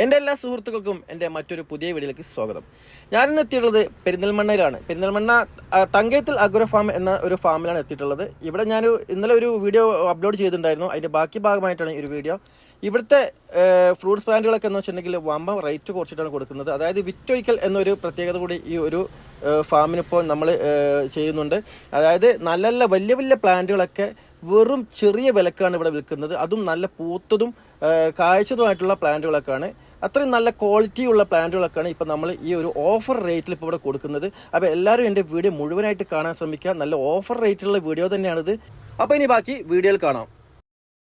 എന്റെ എല്ലാ സുഹൃത്തുക്കൾക്കും എന്റെ മറ്റൊരു പുതിയ വീഡിയോയിലേക്ക് സ്വാഗതം. ഞാൻ ഇന്ന് എത്തിയിട്ടുള്ളത് പെരിന്തൽമണ്ണയിലാണ്. പെരിന്തൽമണ്ണ തങ്കയത്തിൽ അഗ്രോ ഫാം എന്ന ഒരു ഫാമിലാണ് എത്തിയിട്ടുള്ളത്. ഇവിടെ ഞാൻ ഇന്നലെ ഒരു വീഡിയോ അപ്ലോഡ് ചെയ്തിട്ടുണ്ടായിരുന്നു. അതിന്റെ ബാക്കി ഭാഗമായിട്ടാണ് ഈ ഒരു വീഡിയോ. ഇവിടുത്തെ ഫ്രൂട്ട്സ് പ്ലാന്റുകളൊക്കെ എന്ന് വെച്ചിട്ടുണ്ടെങ്കിൽ വമ്പ റേറ്റ് കുറച്ചിട്ടാണ് കൊടുക്കുന്നത്. അതായത് വിറ്റൊയ്ക്കൽ എന്നൊരു പ്രത്യേകത കൂടി ഈ ഒരു ഫാമിനിപ്പോൾ നമ്മൾ ചെയ്യുന്നുണ്ട്. അതായത് നല്ല നല്ല വലിയ വലിയ പ്ലാന്റുകളൊക്കെ വെറും ചെറിയ വിലക്കാണ് ഇവിടെ വിൽക്കുന്നത്. അതും നല്ല പൂത്തതും കാഴ്ചതുമായിട്ടുള്ള പ്ലാന്റുകളൊക്കെയാണ്. അത്രയും നല്ല ക്വാളിറ്റി ഉള്ള പ്ലാന്റുകളൊക്കെയാണ് ഇപ്പം നമ്മൾ ഈ ഒരു ഓഫർ റേറ്റിൽ ഇപ്പോൾ ഇവിടെ കൊടുക്കുന്നത്. അപ്പോൾ എല്ലാവരും എന്റെ വീഡിയോ മുഴുവനായിട്ട് കാണാൻ ശ്രമിക്കുക. നല്ല ഓഫർ റേറ്റിലുള്ള വീഡിയോ തന്നെയാണിത്. അപ്പോൾ ഇനി ബാക്കി വീഡിയോയിൽ കാണാം.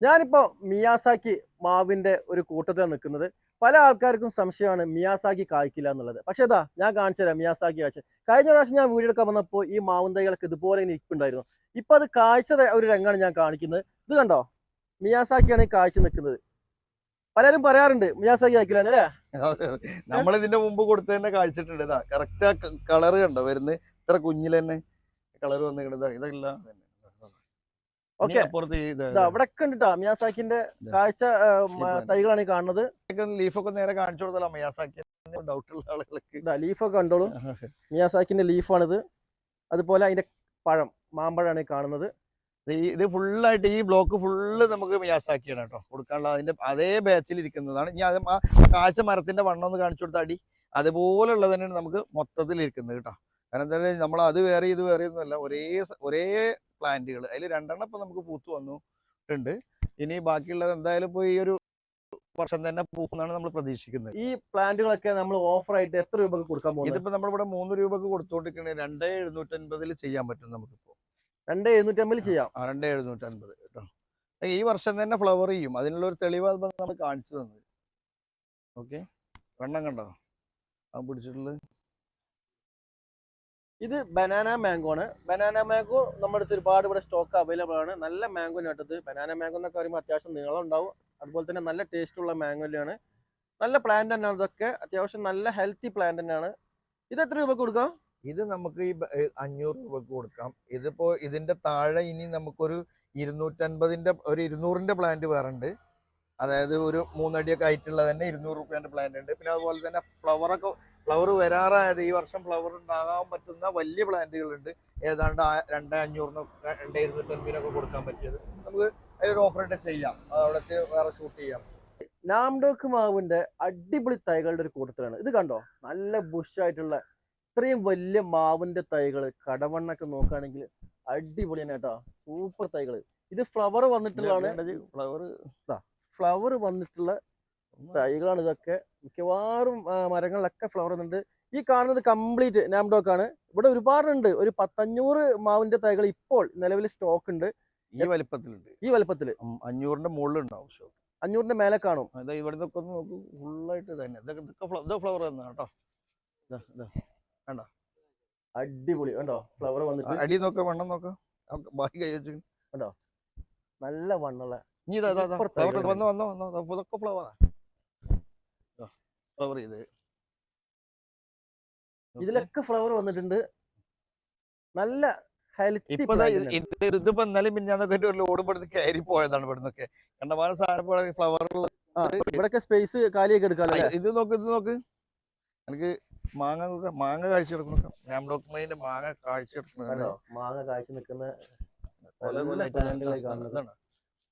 ഞാനിപ്പോൾ മിയാസാക്കി മാവിന്റെ ഒരു കൂട്ടത്തിലാണ് നിൽക്കുന്നത്. പല ആൾക്കാർക്കും സംശയമാണ് മിയാസാക്കി കായ്ക്കില്ല എന്നുള്ളത്. പക്ഷേ ഇതാ ഞാൻ കാണിച്ചു തരാം മിയാസാക്കി കാഴ്ച കഴിഞ്ഞ പ്രാവശ്യം ഞാൻ വീഡിയോ എടുക്കാൻ വന്നപ്പോൾ ഈ മാവും തൈകളൊക്കെ ഇതുപോലെ നിൽക്കുന്നുണ്ടായിരുന്നു ഇപ്പൊ അത് കാഴ്ച ഒരു രംഗമാണ് ഞാൻ കാണിക്കുന്നത്. ഇത് കണ്ടോ? മിയാസാക്കിയാണ് ഈ കാഴ്ച നിൽക്കുന്നത്. പലരും പറയാറുണ്ട് മിയാസാക്കി കായ്ക്കില്ല അല്ലേ? നമ്മൾ ഇതിന്റെ മുമ്പ് കൊടുത്തതന്നെ കാഴ്ചിട്ടുണ്ട്. ഇതാ കറക്റ്റ് കളർ കണ്ടോ വരുന്നത്? ഇത്ര കുഞ്ഞിൽ തന്നെ കളർ വന്നിട്ടുണ്ട് ഇതല്ല ഓക്കെ. അവിടെ കണ്ടിട്ടാ മിയാസാക്കിന്റെ കാഴ്ച തൈകളാണ് ഈ കാണുന്നത്. ലീഫൊക്കെ നേരെ കാണിച്ചു കൊടുത്തല്ലോ മിയാസാക്കി? ഡൗട്ട് ഉള്ള ആളുകൾക്ക്. ലീഫൊക്കെ കണ്ടോളൂ. മിയാസാക്കിന്റെ ലീഫാണിത് അതുപോലെ അതിന്റെ പഴം മാമ്പഴമാണ് ഈ കാണുന്നത്. ഇത് ഫുള്ളായിട്ട് ഈ ബ്ലോക്ക് ഫുള്ള് നമുക്ക് മിയാസാക്കിയാണ് കേട്ടോ കൊടുക്കാനുള്ള അതിന്റെ അതേ ബാച്ചിൽ ഇരിക്കുന്നതാണ്. ഇനി അത് ആ കാഴ്ച മരത്തിന്റെ വണ്ണം ഒന്ന് കാണിച്ചു കൊടുത്ത അടി. അതുപോലുള്ളത് തന്നെയാണ് നമുക്ക് മൊത്തത്തിൽ ഇരിക്കുന്നത് കേട്ടോ കാരണം എന്താ നമ്മൾ അത് വേറെ ഇത് വേറെ ഒന്നുമല്ല. ഒരേ ഒരേ പ്ലാന്റുകൾ അതിൽ രണ്ടെണ്ണം ഇപ്പൊ നമുക്ക് പൂത്ത് വന്നിട്ടുണ്ട്. ഇനി ബാക്കിയുള്ളത് എന്തായാലും ഇപ്പൊ ഈ ഒരു വർഷം തന്നെ പൂക്കുന്നതാണ് നമ്മൾ പ്രതീക്ഷിക്കുന്നത്. ഈ പ്ലാന്റുകളൊക്കെ നമ്മൾ ഓഫർ ആയിട്ട് എത്ര രൂപക്ക് കൊടുക്കാൻ പോകും ഇതിപ്പോ നമ്മളിവിടെ മൂന്ന് രൂപക്ക് കൊടുത്തുകൊണ്ടിരിക്കുന്നത് രണ്ടേ എഴുന്നൂറ്റൻപതിൽ ചെയ്യാൻ പറ്റും നമുക്കിപ്പോ. രണ്ടേ എഴുന്നൂറ്റി അമ്പത് ചെയ്യാം. ആ രണ്ട് എഴുന്നൂറ്റൻപത് കേട്ടോ. ഈ വർഷം തന്നെ ഫ്ലവർ ചെയ്യും. അതിനുള്ള ഒരു തെളിവ് നമ്മൾ കാണിച്ചു തന്നത്. ഓക്കെ? വെണ്ണം കണ്ടോ? ആ പിടിച്ചിട്ടുള്ളത്? ഇത് ബനാന മാംഗോ ആണ്. ബനാന മാംഗോ നമ്മുടെ അടുത്ത് ഒരുപാട് ഇവിടെ സ്റ്റോക്ക് അവൈലബിൾ ആണ്. നല്ല മാംഗോ നട്ടത് ബനാന മാംഗോ എന്നൊക്കെ പറയുമ്പോൾ അത്യാവശ്യം നീളം ഉണ്ടാവും. അതുപോലെ തന്നെ നല്ല ടേസ്റ്റ് ഉള്ള മാംഗോയിലാണ് നല്ല പ്ലാന്റ് തന്നെയാണ് ഇതൊക്കെ. അത്യാവശ്യം നല്ല ഹെൽത്തി പ്ലാന്റ് തന്നെയാണ്. ഇത് എത്ര രൂപ കൊടുക്കാം? ഇത് നമുക്ക് ഈ അഞ്ഞൂറ് രൂപക്ക് കൊടുക്കാം. ഇതിപ്പോ ഇതിന്റെ താഴെ ഇനി നമുക്കൊരു ഇരുന്നൂറ്റൻപതിന്റെ ഒരു ഇരുന്നൂറിന്റെ പ്ലാന്റ് വേറെ ഉണ്ട്. അതായത് ഒരു മൂന്നടിയൊക്കെ ആയിട്ടുള്ള തന്നെ ഇരുന്നൂറ് റുപ്യേന്റെ പ്ലാന്റ് ഉണ്ട്. പിന്നെ അതുപോലെ തന്നെ ഫ്ലവറൊക്കെ ഫ്ലവർ വരാറായത് ഈ വർഷം ഫ്ലവർ ഉണ്ടാകാൻ പറ്റുന്ന വലിയ പ്ലാന്റുകളുണ്ട് ഏതാണ്ട് ആ- രണ്ട് അഞ്ഞൂറിനോ രണ്ട് ഇരുന്നൂറ്റൻപതിനൊക്കെ കൊടുക്കാൻ പറ്റിയത്. നമുക്ക് അതിലൊരു ഓഫർ ഇട്ട് ചെയ്യാം. അത് അവിടത്തെ വേറെ ഷൂട്ട് ചെയ്യാം. നാംഡോക്ക് മാവിന്റെ അടിപൊളി തൈകളുടെ ഒരു കൂട്ടത്തിലാണ്. ഇത് കണ്ടോ? നല്ല ബുഷായിട്ടുള്ള ഇത്രയും വലിയ മാവിന്റെ തൈകൾ കടവണ്ണൊക്കെ നോക്കുകയാണെങ്കിൽ അടിപൊളി തന്നെ കേട്ടോ. സൂപ്പർ തൈകൾ ഇത് ഫ്ലവർ വന്നിട്ടുള്ളതാണ്. ഫ്ലവർ ഫ്ലവർ വന്നിട്ടുള്ള തൈകളാണ് ഇതൊക്കെ. മിക്കവാറും മരങ്ങളിലൊക്കെ ഫ്ലവർ വന്നിട്ടുണ്ട്. ഈ കാണുന്നത് കംപ്ലീറ്റ് നാംഡോക്ക് ആണ്. ഇവിടെ ഒരുപാടുണ്ട്. ഒരു പത്തഞ്ഞൂറ് മാവിന്റെ തൈകൾ ഇപ്പോൾ നിലവിൽ സ്റ്റോക്ക് ഉണ്ട്. ഈ വലിപ്പത്തിലുണ്ട്. ഈ വലിപ്പത്തിൽ അഞ്ഞൂറിന്റെ മുകളിൽ ഉണ്ടാവും അഞ്ഞൂറിന്റെ മേലെ കാണും. അതെ ഇവിടെ നിന്നൊക്കെ ഒന്ന് നോക്ക്. ഫുള്ളായിട്ട് തന്നെ. ഇതൊക്കെ ഇതൊക്കെ ഫ്ലവർ തന്നെ കേട്ടോ. അടിപൊളി. കണ്ടോ? ഫ്ലവർ വന്നിട്ട്. അടി നോക്ക വണ്ണം നോക്കാം. ബാക്കി കൈ വെച്ചു നല്ല വണ്ണുള്ള ഇനി ഇതാ ഇതാ. വന്നോ വന്നോ വന്നോ ഇതാ, ഇതൊക്കെ ഫ്ലവറാ ഫ്ലവർ ചെയ്ത്. ഇതിലൊക്കെ ഫ്ലവർ വന്നിട്ടുണ്ട്. നല്ല ഇപ്പൊ ഇതിപ്പോ ഇന്നലെ മിഞ്ഞാന്നൊക്കെ ഒരു ലോഡ് ഇവിടുന്ന് കയറി പോയതാണ് ഇവിടുന്നൊക്കെ കണ്ടമാന സാധനം ഫ്ലവറുള്ള ഇവിടൊക്കെ സ്പേസ് കാലിയൊക്കെ എടുക്കാലോ അല്ലേ? ഇത് നോക്ക് ഇത് നോക്ക്. എനിക്ക് മാങ്ങ മാങ്ങ കാഴ്ച എടുക്കണം. ഞാൻ ഡോക്യുമെന്റിന്റെ മാങ്ങ കാഴ്ച എടുക്കണം. മാങ്ങ കാഴ്ച നിൽക്കുന്ന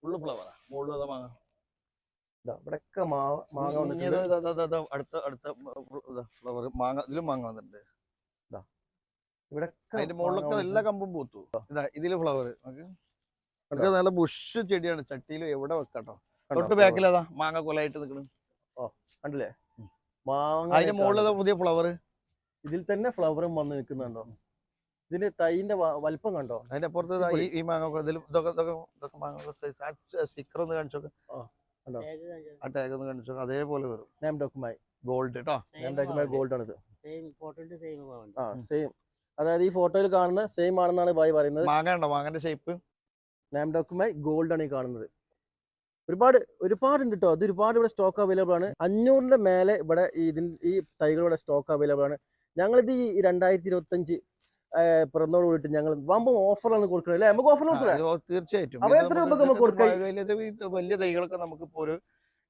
ഫുള്ള് ഫ്ലവറാ മുകളിൽ മാങ്ങ? മാ- മാങ്ങ വന്നിട്ടുണ്ട്. അടുത്ത അടുത്ത ഫ്ലവർ മാങ്ങ ഇതിലും മാങ്ങ വന്നിട്ടുണ്ട്. അതിന്റെ മുകളിലൊക്കെ എല്ലാ കമ്പും പൂത്തു. ഇതാ ഇതിൽ ഫ്ലവർ? ഇതൊക്കെ നല്ല ബുഷ് ചെടിയാണ്. ചട്ടിയിൽ എവിടെ വെക്കാട്ടോ? തൊട്ട് ബാക്കിൽ അതാ മാങ്ങ കൊലായിട്ട് ഓ കണ്ടില്ലേ? മാങ്ങ അതിന്റെ മുകളിൽ പുതിയ ഫ്ലവർ ഇതിൽ തന്നെ ഫ്ലവറും വന്ന് നിൽക്കുന്നുണ്ടോ? ഇതിന്റെ തൈന്റെ വലിപ്പം കണ്ടോ? അതിന്റെ അപ്പുറത്ത് ഈ മാങ്ങൊക്കെ മാങ്ങ ഒക്കെ ഇതിലും ഇതൊക്കെ ഇതൊക്കെ ഇതൊക്കെ മാങ്ങ സ്റ്റിക്കർ ഒന്ന് കാണിച്ചോക്കെ കണ്ടോ? ആ ടാഗ് ഒന്ന് കാണിച്ചോക്കെ അതേപോലെ വരും. നാം ഡോക്കുമായി ഗോൾഡ് കേട്ടോ നാം ഡോക്കുമായി ഗോൾഡ് ആണ് ഇത് സെയിം ഫോട്ടോന്റെ സെയിം ആവുന്നുണ്ട് ആ സെയിം അതായത് ഈ ഫോട്ടോയിൽ കാണുന്ന സെയിം ആണെന്നാണ് ബായി പറയുന്നത്. മാങ്ങ ഉണ്ടോ? മാങ്ങന്റെ ഷേപ്പ് നാം ഡോക്കുമായി ഗോൾഡ് ആണ് ഈ കാണുന്നത്. ഒരുപാട് ഒരുപാട് ഉണ്ട് കേട്ടോ അത് ഒരുപാട് ഇവിടെ സ്റ്റോക്ക് അവൈലബിൾ ആണ്. അഞ്ഞൂറിന്റെ മേലെ ഇവിടെ ഈ ഇതിൻ ഈ തൈകൾ ഇവിടെ സ്റ്റോക്ക് അവൈലബിൾ ആണ്. ഞങ്ങളിത് ഈ രണ്ടായിരത്തി ഇരുപത്തി അഞ്ച് പിറന്നോട് കൂടിയിട്ട് ഞങ്ങൾ വമ്പം ഓഫറാണ് കൊടുക്കുന്നത് അല്ലേ? നമുക്ക് ഓഫർ തീർച്ചയായിട്ടും. അപ്പൊ എത്ര രൂപ നമുക്ക് കൊടുക്കാം? വലിയ- തൈകളൊക്കെ നമുക്ക് ഇപ്പോ ഒരു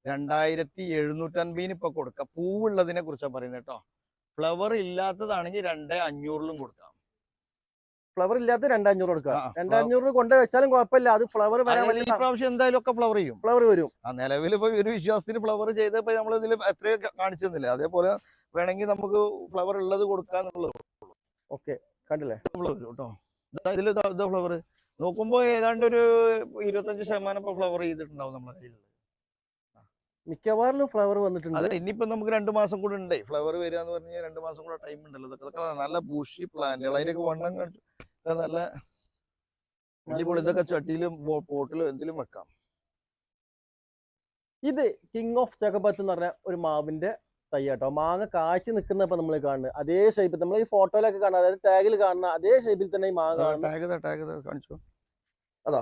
രണ്ടായിരത്തി എഴുന്നൂറ്റൻപതിന് ഇപ്പൊ കൊടുക്കാം. പൂവുള്ളതിനെ കുറിച്ചാണ് പറയുന്നത് കേട്ടോ. ഫ്ലവർ ഇല്ലാത്തതാണെങ്കിൽ രണ്ട് അഞ്ഞൂറിലും കൊടുക്കാം. ഫ്ലവർ ഇല്ലാത്ത രണ്ടഞ്ഞൂറ് കൊടുക്കാം രണ്ടഞ്ഞൂറ് കൊണ്ട് വെച്ചാലും കുഴപ്പമില്ല. അത് ഫ്ലവർ പ്രാവശ്യം എന്തായാലും ഒക്കെ ഫ്ലവർ ചെയ്യും. ഫ്ലവർ വരും. ആ നിലവിൽ ഇപ്പൊ ഒരു വിശ്വാസത്തിന് ഫ്ലവർ ചെയ്തപ്പോ നമ്മൾ ഇതിൽ എത്രയോ കാണിച്ചെന്നില്ല അതേപോലെ വേണമെങ്കിൽ നമുക്ക് ഫ്ലവർ ഉള്ളത് കൊടുക്കാന്നുള്ളത് ഓക്കെ കണ്ടില്ലേ? ഫ്ലവർ കേട്ടോ? ഇതിൽ ഇതാ ഫ്ലവർ നോക്കുമ്പോ ഏതാണ്ട് ഒരു ഇരുപത്തഞ്ച് ശതമാനം ഇപ്പൊ ഫ്ലവർ ചെയ്തിട്ടുണ്ടാവും നമ്മുടെ കയ്യിൽ മിക്കവാറിലും ഫ്ലവർ വന്നിട്ടുണ്ട്. അതെ ഇനിയിപ്പോ നമുക്ക് രണ്ട് മാസം കൂടെ ഉണ്ടേ. ഫ്ലവർ വരിക എന്ന് പറഞ്ഞാൽ രണ്ട് മാസം കൂടെ ടൈം ഉണ്ടല്ലോ. ഇതൊക്കെ നല്ല ബൂഷി പ്ലാന്റുകൾ അതിനൊക്കെ വണ്ണം കണ്ടു നല്ല അടിപൊളി. ഇതൊക്കെ ചട്ടിയിലും പോട്ടിലും എന്തിലും വെക്കാം. ഇത് കിങ് ഓഫ് ചകപത്ത് എന്ന് പറഞ്ഞ ഒരു മാവിന്റെ തയ്യാട്ടോ. മാങ്ങ കാഴ്ച നിൽക്കുന്നപ്പോ നമ്മൾ കാണുന്നത്. അതേ ഷേപ്പിൽ നമ്മൾ ഈ ഫോട്ടോയിലൊക്കെ കാണുന്ന അതായത് ടാഗിൽ കാണുന്ന അതേ ഷേപ്പിൽ തന്നെ ഈ മാങ്ങ കാണുന്നു അതോ?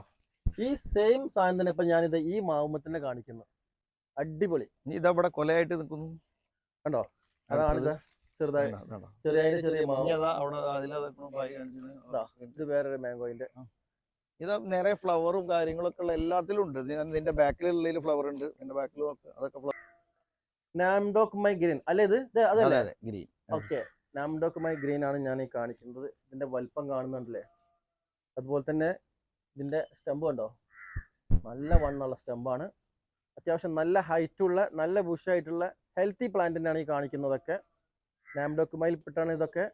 ഈ സെയിം സാധനം തന്നെ ഇപ്പൊ ഞാനിത് ഈ മാവുമ്പത്തന്നെ കാണിക്കുന്നു. അടിപൊളി. ഇതവിടെ ഇതാ ഇവിടെ കൊലയായിട്ട് നിൽക്കുന്നു. കണ്ടോ? അതാണിത് ചെറുതായി. ചെറിയ ചെറിയ മാവ്. ഇതാ. ഇത് വേറൊരു മാംഗോയിന്റെ ഇത് നിറയെ ഫ്ലവറും കാര്യങ്ങളൊക്കെ ഉള്ള എല്ലാത്തിലും ഉണ്ട്. ഞാൻ നിന്റെ ബാക്കിലുള്ള ഫ്ലവർ ഉണ്ട്. നിന്റെ ബാക്കിലും ഒക്കെ അതൊക്കെ നാംഡോക്ക് മൈ ഗ്രീൻ അല്ലേ ഇത്? ഇത് അതെ അതല്ലേ green okay Nam Dok Mai green ആണ് ഞാൻ ഈ കാണിക്കുന്നത്. ഇതിന്റെ വലിപ്പം കാണുന്നുണ്ടല്ലേ? അതുപോലെ തന്നെ ഇതിന്റെ സ്റ്റെമ്പ് കണ്ടോ? നല്ല വണ്ണുള്ള സ്റ്റെമ്പാണ് അത്യാവശ്യം നല്ല ഹൈറ്റുള്ള നല്ല ബുഷായിട്ടുള്ള ഹെൽത്തി പ്ലാന്റിനാണ് ഈ കാണിക്കുന്നതൊക്കെ. നാംഡോക്ക് മൈൽ പെട്ടാണ് ഇതൊക്കെ.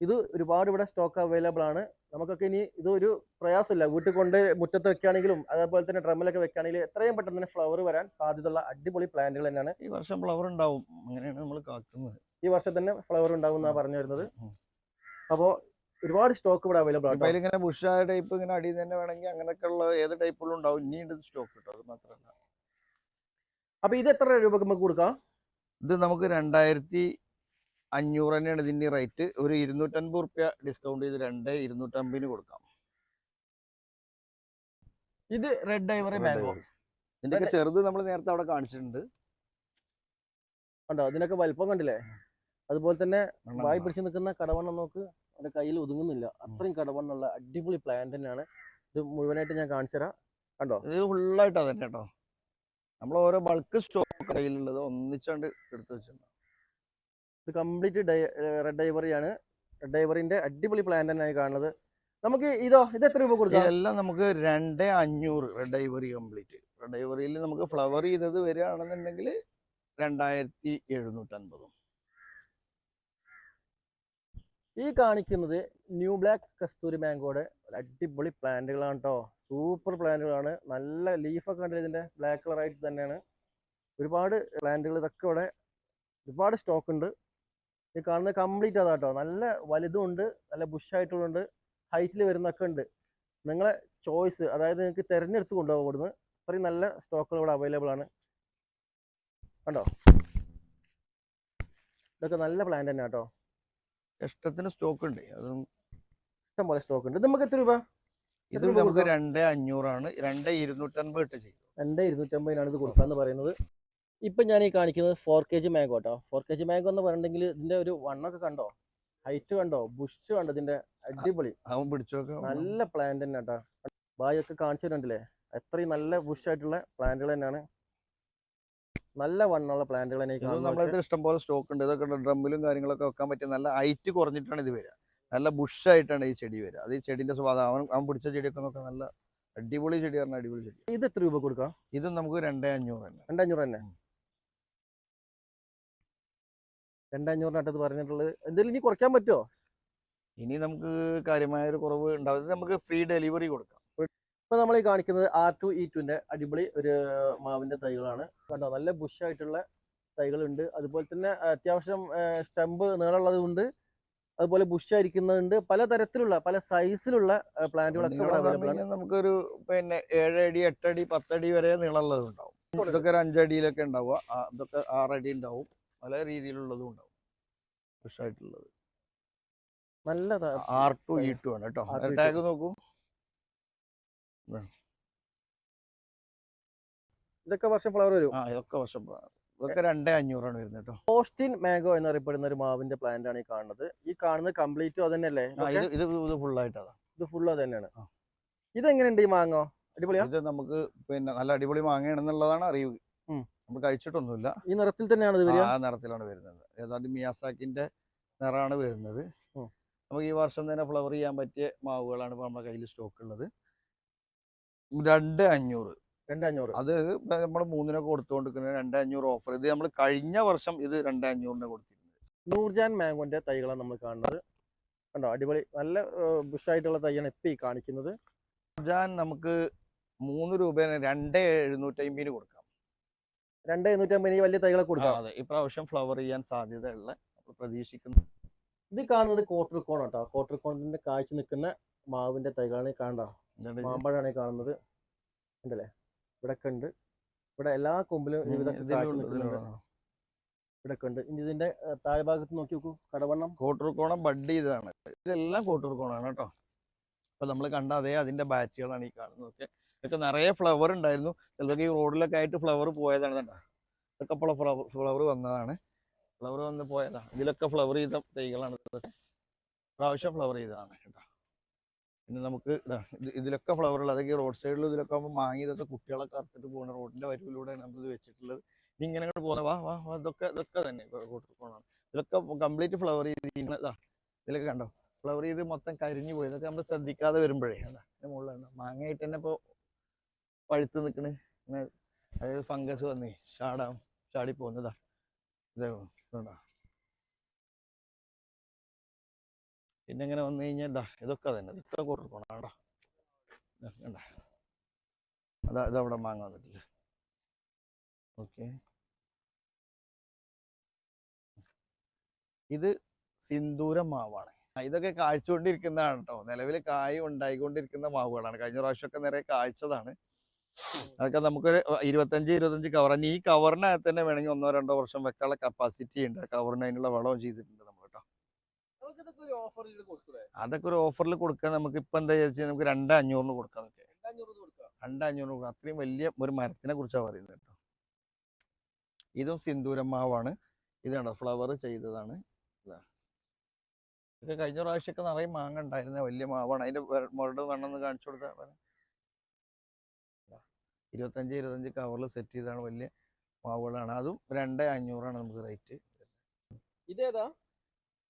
ഇത് ഒരുപാട് ഇവിടെ സ്റ്റോക്ക് അവൈലബിൾ ആണ്. നമുക്കൊക്കെ ഇനി ഇതൊരു പ്രയാസമില്ല. വീട്ടിൽ കൊണ്ട് മുറ്റത്ത് വെക്കുകയാണെങ്കിലും അതേപോലെ തന്നെ ഡ്രമ്മിലൊക്കെ വെക്കുകയാണെങ്കിലും എത്രയും പെട്ടെന്ന് തന്നെ ഫ്ലവർ വരാൻ സാധ്യതയുള്ള അടിപൊളി പ്ലാന്റുകൾ തന്നെയാണ്. ഈ വർഷം ഫ്ലവർ ഉണ്ടാവും. അങ്ങനെയാണ് നമ്മൾ കാക്കുന്നത്. ഈ വർഷം തന്നെ ഫ്ലവർ ഉണ്ടാവും എന്നാണ് പറഞ്ഞു വരുന്നത്. അപ്പോൾ ഒരുപാട് സ്റ്റോക്ക് ഇവിടെ അവൈലബിൾ ആണ് അതിലിങ്ങനെ ബുഷായ ടൈപ്പ് ഇങ്ങനെ അടിയിൽ തന്നെ വേണമെങ്കിൽ അങ്ങനെയൊക്കെ ഉള്ള ഏത് ടൈപ്പുകളും ഉണ്ടാവും. ഇനിയുണ്ട് സ്റ്റോക്ക് കിട്ടും. അത് മാത്രമല്ല. അപ്പൊ ഇത് എത്ര രൂപക്ക് നമുക്ക് കൊടുക്കാം? ഇത് നമുക്ക് രണ്ടായിരത്തി അഞ്ഞൂറ് തന്നെയാണ് ഇതിന്റെ റേറ്റ്. ഒരു ഇരുന്നൂറ്റൻപത് റുപ്യ ഡിസ്കൗണ്ട് ചെയ്ത് രണ്ട് ഇരുന്നൂറ്റമ്പതിന് കൊടുക്കാം. ഇത് റെഡ് ഐവറി മാംഗോ ഇതിന്റെയൊക്കെ ചെറുത് നമ്മൾ നേരത്തെ അവിടെ കാണിച്ചിട്ടുണ്ട്. കണ്ടോ? അതിനൊക്കെ വലിപ്പം കണ്ടില്ലേ? അതുപോലെ തന്നെ വായി പിടിച്ച് നിൽക്കുന്ന കടവണ്ണം നോക്ക് അവന്റെ കയ്യിൽ ഒതുങ്ങുന്നില്ല. അത്രയും കടവണ്ണുള്ള അടിപൊളി പ്ലാൻ തന്നെയാണ്. ഇത് മുഴുവനായിട്ട് ഞാൻ കാണിച്ചു തരാം. കണ്ടോ? ഇത് ഫുള്ളായിട്ട് അതന്നെ കേട്ടോ. നമ്മൾ ഓരോ ബൾക്ക് സ്റ്റോക്ക് കയ്യിലുള്ളത് ഒന്നിച്ചാണ്ട് എടുത്ത് വെച്ചിട്ടുണ്ട്. ഇത് കംപ്ലീറ്റ് റെഡ് ഐവറി ആണ്. റെഡ് ഐവറിന്റെ അടിപൊളി പ്ലാന്റ് തന്നെയാണ് കാണുന്നത്. നമുക്ക് ഇതോ ഇത് എത്ര രൂപ കൊടുക്കാം? എല്ലാം നമുക്ക് രണ്ട് അഞ്ഞൂറ് റെഡ് ഐവറി കംപ്ലീറ്റ് റെഡ് ഡൈവറിയിൽ നമുക്ക് ഫ്ലവർ ചെയ്തത് വരികയാണെന്നുണ്ടെങ്കിൽ രണ്ടായിരത്തി എഴുന്നൂറ്റൻപതും. ഈ കാണിക്കുന്നത് ന്യൂ ബ്ലാക്ക് കസ്തൂരി മാംഗോയുടെ അടിപൊളി പ്ലാന്റുകളാണ് കേട്ടോ സൂപ്പർ പ്ലാന്റുകളാണ് നല്ല ലീഫൊക്കെ കണ്ടില്ല ഇതിന്റെ? ബ്ലാക്ക് കളറായിട്ട് തന്നെയാണ്. ഒരുപാട് പ്ലാന്റുകൾ ഇതൊക്കെ ഇവിടെ ഒരുപാട് സ്റ്റോക്ക് ഉണ്ട്. ഈ കാണുന്നത് കംപ്ലീറ്റ് അതാ കേട്ടോ നല്ല വലുതും ഉണ്ട് നല്ല ബുഷായിട്ടുള്ളത് ഹൈറ്റിൽ വരുന്നൊക്കെ ഉണ്ട്. നിങ്ങളെ ചോയ്സ് അതായത് നിങ്ങൾക്ക് തിരഞ്ഞെടുത്ത് കൊണ്ടുപോകും ഇവിടുന്ന്. അത്രയും നല്ല സ്റ്റോക്കുകൾ ഇവിടെ അവൈലബിൾ ആണ്. കണ്ടോ? ഇതൊക്കെ നല്ല പ്ലാന്റ് തന്നെ കേട്ടോ ഇഷ്ടത്തിന് സ്റ്റോക്ക് ഉണ്ട്. അതും ഇഷ്ടം പോലെ സ്റ്റോക്ക് ഉണ്ട്. ഇത് നമുക്ക് എത്ര രൂപ? ഇത് നമുക്ക് രണ്ടേ രണ്ട് അഞ്ഞൂറാണ്. രണ്ട് ഇരുന്നൂറ്റൻപത് ഇട്ട് ചെയ്യും. രണ്ട് ഇരുന്നൂറ്റമ്പതിനാണ് ഇത് കൊടുക്കാന്ന് പറയുന്നത്. ഇപ്പൊ ഞാൻ ഈ കാണിക്കുന്നത് ഫോർ കെ ജി മാംഗോ കേട്ടോ ഫോർ കെ ജി മാംഗോ എന്ന് പറഞ്ഞിട്ടുണ്ടെങ്കിൽ ഇതിന്റെ ഒരു വണ്ണൊക്കെ കണ്ടോ? ഹൈറ്റ് കണ്ടോ? ബുഷ് കണ്ടോ ഇതിന്റെ? അടിപൊളി. അവൻ പിടിച്ചോക്കെ നല്ല പ്ലാന്റ് തന്നെ കേട്ടോ ബായൊക്കെ കാണിച്ചു തരണ്ടല്ലേ? അത്രയും നല്ല ബുഷ് ആയിട്ടുള്ള പ്ലാന്റുകൾ തന്നെയാണ്. നല്ല വണ്ണുള്ള പ്ലാന്റുകൾ തന്നെ ഇഷ്ടംപോലെ സ്റ്റോക്ക് ഉണ്ട്. ഇതൊക്കെ ഡ്രമ്മിലും കാര്യങ്ങളൊക്കെ വെക്കാൻ പറ്റിയ നല്ല ഹൈറ്റ് കുറഞ്ഞിട്ടാണ് ഇത് വരിക. നല്ല ബുഷായിട്ടാണ് ഈ ചെടി വരിക. അത് ഈ ചെടിന്റെ സ്വാദം അവൻ അവൻ പിടിച്ച ചെടിയൊക്കെ നോക്കാൻ നല്ല അടിപൊളി ചെടി പറഞ്ഞാൽ അടിപൊളി ചെടി. ഇത് എത്ര രൂപ കൊടുക്കാം? ഇത് നമുക്ക് രണ്ടേ അഞ്ഞൂറ് തന്നെ. രണ്ടേ അഞ്ഞൂറ് തന്നെ. രണ്ടഞ്ഞൂറിനകത്ത് പറഞ്ഞിട്ടുള്ളത്. എന്തെങ്കിലും ഇനി കുറയ്ക്കാൻ പറ്റുമോ ഇനി നമുക്ക് കാര്യമായ ഒരു കുറവ് ഉണ്ടാവും നമുക്ക് ഫ്രീ ഡെലിവറി കൊടുക്കാം. ഇപ്പൊ നമ്മൾ ഈ കാണിക്കുന്നത് ആർ ടു ഇ ടുവിന്റെ അടിപൊളി ഒരു മാവിന്റെ തൈകളാണ്. കണ്ടോ? നല്ല ബുഷായിട്ടുള്ള തൈകളുണ്ട്. അതുപോലെ തന്നെ അത്യാവശ്യം സ്റ്റമ്പ് നീളമുള്ളത് ഉണ്ട്. അതുപോലെ ബുഷ് ആയിരിക്കുന്നുണ്ട് പല തരത്തിലുള്ള പല സൈസിലുള്ള പ്ലാന്റുകളൊക്കെ ഇവിടെ അവൈലബിൾ ആണ്. നമുക്കൊരു പിന്നെ ഏഴടി എട്ടടി പത്തടി വരെ നീളമുള്ളത് ഉണ്ടാവും ഇതൊക്കെ ഒരു അഞ്ചടിയിലൊക്കെ ഉണ്ടാവുക. ഇതൊക്കെ ആറടി ഉണ്ടാവും. പല രീതിയിലുള്ളതും ഉണ്ടാവും. ഫ്രഷ് നല്ല ത- ആർ ടു ഇ ടു ആണ് കേട്ടോ. R2 ടാഗ് നോക്കൂ. ഇതൊക്കെ വർഷം ഫ്ലവർ വരും? ആ ഇതൊക്കെ വർഷം ഇതൊക്കെ രണ്ടേ അഞ്ഞൂറാണ് വരുന്നത് കേട്ടോ. ഓസ്റ്റിൻ മാംഗോ എന്നറിയപ്പെടുന്ന ഒരു മാവിന്റെ പ്ലാന്റ് ആണ് ഈ കാണുന്നത്. ഈ കാണുന്നത് കംപ്ലീറ്റ് അത് തന്നെയല്ലേ ഇത് ഇത് ഇത് ഫുള്ളായിട്ടാണ് ഇത് ഫുൾ അത് തന്നെയാണ്. ഇതെങ്ങനെയുണ്ട് ഈ മാങ്ങോ? അടിപൊളിയാ? ഇത് നമുക്ക് പിന്നെ നല്ല അടിപൊളി മാങ്ങയാണെന്നുള്ളതാണ് അറിയുക. നമ്മൾ കഴിച്ചിട്ടൊന്നുമില്ല. ഈ നിറത്തിൽ തന്നെയാണ് ആ നിറത്തിലാണ് വരുന്നത്. ഏതാണ്ട് മിയാസാക്കിന്റെ നിറമാണ് വരുന്നത്. നമുക്ക് ഈ വർഷം തന്നെ ഫ്ലവർ ചെയ്യാൻ പറ്റിയ മാവുകളാണ് ഇപ്പോൾ നമ്മുടെ കയ്യിൽ സ്റ്റോക്ക് ഉള്ളത്. രണ്ട് അഞ്ഞൂറ്. രണ്ട് അഞ്ഞൂറ്. അത് നമ്മൾ മൂന്നിനൊക്കെ കൊടുത്തുകൊണ്ടിരിക്കുന്നത് രണ്ട് അഞ്ഞൂറ് ഓഫർ ഇത് നമ്മൾ കഴിഞ്ഞ വർഷം ഇത് രണ്ട് അഞ്ഞൂറിന് കൊടുത്തിരുന്നത്. നൂർജാൻ മാംഗോന്റെ തൈകളാണ് നമ്മൾ കാണുന്നത്. കണ്ടോ അടിപൊളി നല്ല ബുഷായിട്ടുള്ള തൈയാണ് ഇപ്പൊ ഈ കാണിക്കുന്നത്. നൂർജാൻ നമുക്ക് മൂന്ന് രൂപ രണ്ട് എഴുന്നൂറ്റമ്പതിന് കൊടുക്കാം. രണ്ട് എണ്ണൂറ്റമ്പതിന് വലിയ തൈകളൊക്കെ കൊടുക്കാം. അതെ. ഇപ്രാവശ്യം ഫ്ലവർ ചെയ്യാൻ സാധ്യതയുള്ള പ്രതീക്ഷിക്കുന്നു ഇത് കാണുന്നത് കോട്ടർക്കോൺ കേട്ടോ കോട്ടർക്കോണിന്റെ കാഴ്ച നിൽക്കുന്ന മാവിന്റെ തൈകളാണ് ഈ കാണണ്ട മാമ്പഴമാണ് ഈ കാണുന്നത്. ഉണ്ടല്ലേ? ഇവിടെ ഉണ്ട്. ഇവിടെ എല്ലാ കൊമ്പിലും. ഇവിടെ ഉണ്ട് ഇനി ഇതിന്റെ താഴ്ഭാഗത്ത് നോക്കി നോക്കൂ. കടവണ്ണം. കോട്ടൂർക്കോണം ബഡ് ചെയ്തതാണ്. ഇതെല്ലാം കോട്ടൂർക്കോണാണ് കേട്ടോ. അപ്പൊ നമ്മൾ കണ്ട അതേ അതിന്റെ ബാച്ചുകളാണ് ഈ കാണുന്നത്. ഒക്കെ ഇതൊക്കെ നിറയെ ഫ്ലവർ ഉണ്ടായിരുന്നു. ചിലർക്ക് ഈ റോഡിലൊക്കെ ആയിട്ട് ഫ്ലവർ പോയതാണ് കണ്ടോ? ഇതൊക്കെ ഫ്ലവർ ഫ്ലവർ വന്നതാണ്. ഫ്ലവർ വന്ന് പോയതാണ് ഇതിലൊക്കെ ഫ്ലവർ ചെയ്ത തൈകളാണ് ഇതൊക്കെ. പ്രാവശ്യം ഫ്ലവർ ചെയ്തതാണ് കേട്ടോ. പിന്നെ നമുക്ക് ഇതാ ഇത് ഇതിലൊക്കെ ഫ്ലവർ ഉള്ളത്. അതൊക്കെ റോഡ് സൈഡിൽ ഇതിലൊക്കെ ആകുമ്പോൾ മാങ്ങി ഇതൊക്കെ കുട്ടികളൊക്കെ അറുത്തിട്ട് പോകുന്ന റോഡിന്റെ വരിവിലൂടെയാണ് നമ്മളിത് വെച്ചിട്ടുള്ളത്. ഇങ്ങനെ പോകുന്നത് വാ വാ വാ. ഇതൊക്കെ ഇതൊക്കെ തന്നെ പോകണം ഇതിലൊക്കെ കംപ്ലീറ്റ് ഫ്ലവർ ചെയ്തിരിക്കുന്നതാ ഇതിലൊക്കെ കണ്ടോ? ഫ്ലവർ ചെയ്ത് മൊത്തം കരിഞ്ഞു പോയി. ഇതൊക്കെ നമ്മൾ ശ്രദ്ധിക്കാതെ വരുമ്പോഴേ. അതാ മുകളിലാണ് മാങ്ങയായിട്ട് തന്നെ ഇപ്പോൾ പഴുത്ത് നിൽക്കണ് അതായത് ഫംഗസ് വന്നേ. ചാടാം ചാടി പോകുന്നതാ. ഇതേ ഇതുണ്ടോ പിന്നെ ഇങ്ങനെ വന്നു കഴിഞ്ഞാൽ ഇതാ ഇതൊക്കെ തന്നെ. ഇതൊക്കെ കൊടുക്കണം കേട്ടോ കണ്ട? അതാ ഇതവിടെ മാങ്ങ വന്നിട്ടില്ല? ഓക്കെ. ഇത് സിന്ദൂര മാവാണ്. ഇതൊക്കെ കാഴ്ചകൊണ്ടിരിക്കുന്നതാണ് കേട്ടോ നിലവിൽ കായ് ഉണ്ടായിക്കൊണ്ടിരിക്കുന്ന മാവുകളാണ്. കഴിഞ്ഞ പ്രാവശ്യമൊക്കെ നിറയെ കാഴ്ചതാണ്. അതൊക്കെ നമുക്കൊരു ഇരുപത്തഞ്ച് ഇരുപത്തഞ്ച് കവർ ഈ കവറിനകത്ത് തന്നെ വേണമെങ്കിൽ ഒന്നോ രണ്ടോ വർഷം വെക്കാനുള്ള കപ്പാസിറ്റി ഉണ്ട്. കവറിന് അതിനുള്ള വളവും ചെയ്തിട്ടുണ്ട് നമ്മൾ കേട്ടോ. അതൊക്കെ ഒരു ഓഫറിൽ കൊടുക്കാൻ നമുക്ക് ഇപ്പൊ എന്താ വെച്ചാൽ നമുക്ക് രണ്ട് അഞ്ഞൂറിന് കൊടുക്കാം അതൊക്കെ. രണ്ട് അഞ്ഞൂറ് കൊടുക്കാം. അത്രയും വലിയ ഒരു മരത്തിനെ കുറിച്ചാണ് പറയുന്നത് കേട്ടോ. ഇതും സിന്ദൂരം മാവാണ്. ഇത് കണ്ടോ? ഫ്ലവർ ചെയ്തതാണ്. ഇതാ. ഇതൊക്കെ കഴിഞ്ഞ പ്രാവശ്യമൊക്കെ നിറയെ മാങ്ങ ഉണ്ടായിരുന്ന. വലിയ മാവാണ്. അതിന്റെ മുരട് വേണമെന്ന് കാണിച്ചു കൊടുത്താൽ ഇരുപത്തഞ്ച് ഇരുപത്തഞ്ച് കവറിൽ സെറ്റ് ചെയ്താണ് വലിയ മാവുകളാണ്. അതും രണ്ട് അഞ്ഞൂറാണ് നമുക്ക് റേറ്റ് ഇതേതാ?